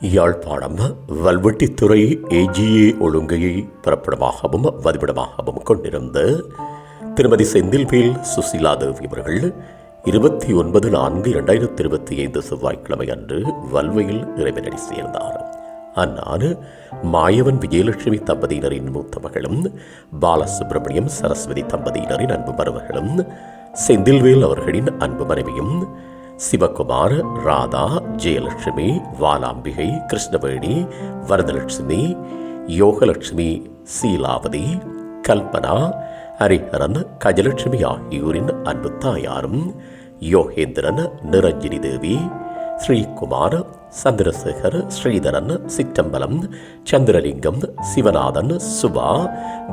Yazhpanam Valvettithurai A G A ஒழுங்கையை பிறப்பிடமாகவும் வதிவிடமாகவும் கொண்டிருந்த திருமதி செந்தில்வேல் சுசீலா தேவி அவர்கள் இருபத்தி ஒன்பது நான்கு இரண்டாயிரத்தி இருபத்தி ஐந்து செவ்வாய்க்கிழமை அன்று வல்வையில் இறைவனடி சேர்ந்தார். அந்நாடு மாயவன் விஜயலட்சுமி தம்பதியினரின் மூத்த மகளும் பாலசுப்பிரமணியம் சரஸ்வதி தம்பதியினரின் அன்பு மருமகளும் செந்தில்வேல் அவர்களின் அன்பு மனைவியும் சிவகுமார் ராதா ஜெயலட்சுமி வாலாம்பிகை கிருஷ்ணவேணி வரதலட்சுமி யோகலட்சுமி சீலாவதி கல்பனா ஹரிஹரன் கஜலட்சுமி ஆகியோரின் அன்பு தாயாரும் யோகேந்திரன் நிரஞ்சினி தேவி ஸ்ரீகுமார் சந்திரசேகர் ஸ்ரீதரன் சிற்றம்பலம் சந்திரலிங்கம் சிவநாதன் சுபா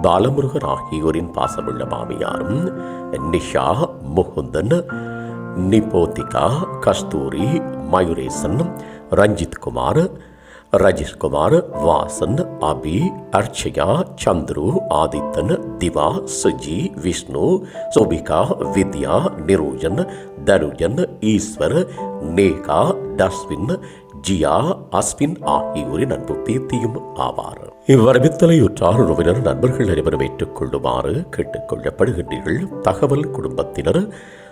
பாலமுருகன் ஆகியோரின் பாசமுள்ள மாமியாரும் நிஷா முகுந்தன் நிபோதிகா கஸ்தூரி மயூரேசன் ரஞ்சித் குமார் ரஜேஷ் குமார் வாசன் அபி அர்ச்சயா சந்துரு ஆதித்தன் திவா சுஜி விஷ்ணு சோபிகா வித்யா நிரோஜன் தனுஜன் ஈஸ்வர் நேகா டஸ்வின் ஜியா அஸ்வின் ஆகியோரின் அன்பு பேத்தியும் ஆவார். இவ்வரவித்தலையுற்றார் உறவினர் நண்பர்கள் அனைவரும் ஏற்றுக்கொள்ளுமாறு கேட்டுக்கொள்ளப்படுகின்றீர்கள். தகவல் குடும்பத்தினர்